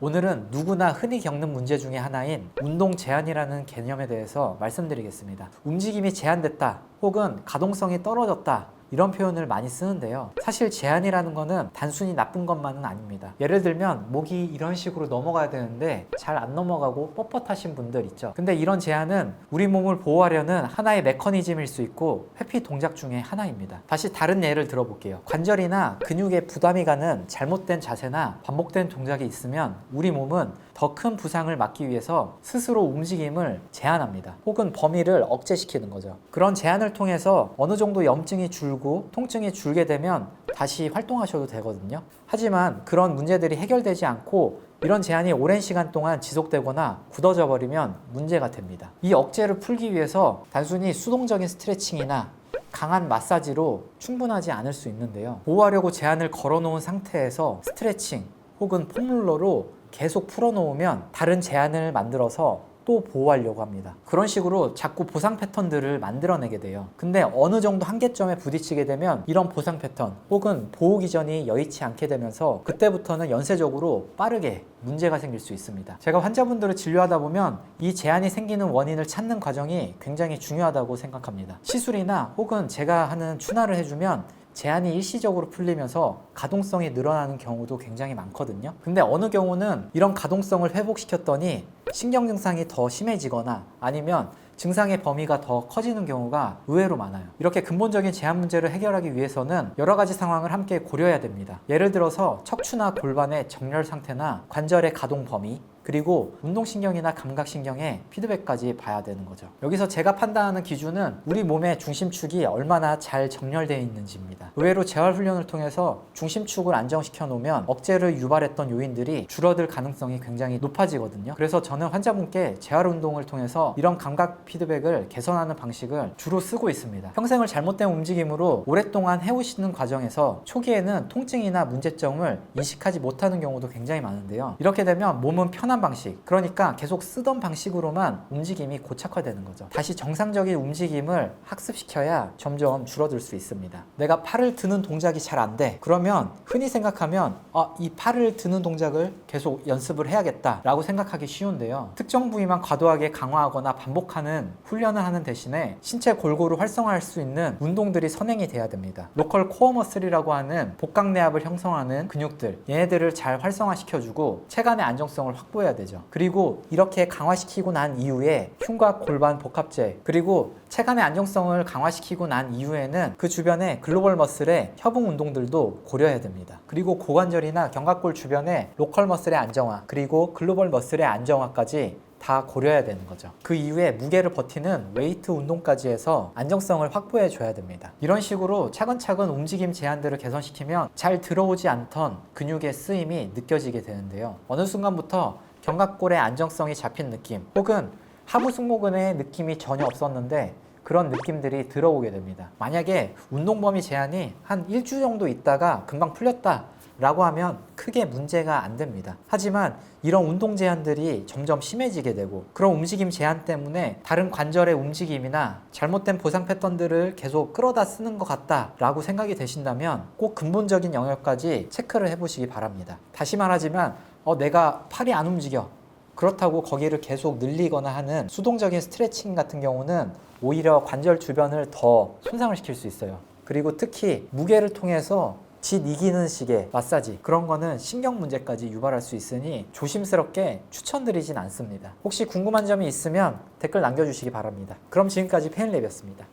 오늘은 누구나 흔히 겪는 문제 중에 하나인 운동 제한이라는 개념에 대해서 말씀드리겠습니다. 움직임이 제한됐다 혹은 가동성이 떨어졌다 이런 표현을 많이 쓰는데요. 사실 제한이라는 거는 단순히 나쁜 것만은 아닙니다. 예를 들면 목이 이런 식으로 넘어가야 되는데 잘 안 넘어가고 뻣뻣하신 분들 있죠. 근데 이런 제한은 우리 몸을 보호하려는 하나의 메커니즘일 수 있고 회피 동작 중에 하나입니다. 다시 다른 예를 들어볼게요. 관절이나 근육에 부담이 가는 잘못된 자세나 반복된 동작이 있으면 우리 몸은 더 큰 부상을 막기 위해서 스스로 움직임을 제한합니다. 혹은 범위를 억제시키는 거죠. 그런 제한을 통해서 어느 정도 염증이 줄고 통증이 줄게 되면 다시 활동하셔도 되거든요. 하지만 그런 문제들이 해결되지 않고 이런 제한이 오랜 시간 동안 지속되거나 굳어져 버리면 문제가 됩니다. 이 억제를 풀기 위해서 단순히 수동적인 스트레칭이나 강한 마사지로 충분하지 않을 수 있는데요. 보호하려고 제한을 걸어놓은 상태에서 스트레칭 혹은 폼롤러로 계속 풀어놓으면 다른 제한을 만들어서 또 보호하려고 합니다. 그런 식으로 자꾸 보상 패턴들을 만들어내게 돼요. 근데 어느 정도 한계점에 부딪히게 되면 이런 보상 패턴 혹은 보호 기전이 여의치 않게 되면서 그때부터는 연쇄적으로 빠르게 문제가 생길 수 있습니다. 제가 환자분들을 진료하다 보면 이 제한이 생기는 원인을 찾는 과정이 굉장히 중요하다고 생각합니다. 시술이나 혹은 제가 하는 추나를 해주면 제한이 일시적으로 풀리면서 가동성이 늘어나는 경우도 굉장히 많거든요. 근데 어느 경우는 이런 가동성을 회복시켰더니 신경 증상이 더 심해지거나 아니면 증상의 범위가 더 커지는 경우가 의외로 많아요. 이렇게 근본적인 제한 문제를 해결하기 위해서는 여러 가지 상황을 함께 고려해야 됩니다. 예를 들어서 척추나 골반의 정렬 상태나 관절의 가동 범위, 그리고 운동신경이나 감각신경의 피드백까지 봐야 되는 거죠. 여기서 제가 판단하는 기준은 우리 몸의 중심축이 얼마나 잘 정렬되어 있는지입니다. 의외로 재활훈련을 통해서 중심축을 안정시켜 놓으면 억제를 유발했던 요인들이 줄어들 가능성이 굉장히 높아지거든요. 그래서 저는 환자분께 재활운동을 통해서 이런 감각 피드백을 개선하는 방식을 주로 쓰고 있습니다. 평생을 잘못된 움직임으로 오랫동안 해오시는 과정에서 초기에는 통증이나 문제점을 인식하지 못하는 경우도 굉장히 많은데요. 이렇게 되면 몸은 편한 방식, 그러니까 계속 쓰던 방식으로만 움직임이 고착화되는 거죠. 다시 정상적인 움직임을 학습시켜야 점점 줄어들 수 있습니다. 내가 팔을 드는 동작이 잘 안 돼. 그러면 흔히 생각하면 아, 이 팔을 드는 동작을 계속 연습을 해야겠다 라고 생각하기 쉬운데요. 특정 부위만 과도하게 강화하거나 반복하는 훈련을 하는 대신에 신체 골고루 활성화할 수 있는 운동들이 선행이 돼야 됩니다. 로컬 코어 머슬이라고 하는 복강내압을 형성하는 근육들 얘네들을 잘 활성화시켜주고 체간의 안정성을 확보해야 되죠. 그리고 이렇게 강화시키고 난 이후에 흉곽 골반 복합제 그리고 체간의 안정성을 강화시키고 난 이후에는 그 주변에 글로벌 머슬의 협응 운동들도 고려해야 됩니다. 그리고 고관절이나 견갑골 주변의 로컬 머슬의 안정화 그리고 글로벌 머슬의 안정화까지 다 고려해야 되는 거죠. 그 이후에 무게를 버티는 웨이트 운동까지 해서 안정성을 확보해 줘야 됩니다. 이런 식으로 차근차근 움직임 제한들을 개선시키면 잘 들어오지 않던 근육의 쓰임이 느껴지게 되는데요. 어느 순간부터 견갑골의 안정성이 잡힌 느낌 혹은 하부 승모근의 느낌이 전혀 없었는데 그런 느낌들이 들어오게 됩니다. 만약에 운동 범위 제한이 한 일주 정도 있다가 금방 풀렸다 라고 하면 크게 문제가 안 됩니다. 하지만 이런 운동 제한들이 점점 심해지게 되고 그런 움직임 제한 때문에 다른 관절의 움직임이나 잘못된 보상 패턴들을 계속 끌어다 쓰는 것 같다 라고 생각이 되신다면 꼭 근본적인 영역까지 체크를 해보시기 바랍니다. 다시 말하지만 어, 내가 팔이 안 움직여. 그렇다고 거기를 계속 늘리거나 하는 수동적인 스트레칭 같은 경우는 오히려 관절 주변을 더 손상을 시킬 수 있어요. 그리고 특히 무게를 통해서 짓 이기는 식의 마사지 그런 거는 신경 문제까지 유발할 수 있으니 조심스럽게 추천드리진 않습니다. 혹시 궁금한 점이 있으면 댓글 남겨주시기 바랍니다. 그럼 지금까지 페인랩이었습니다.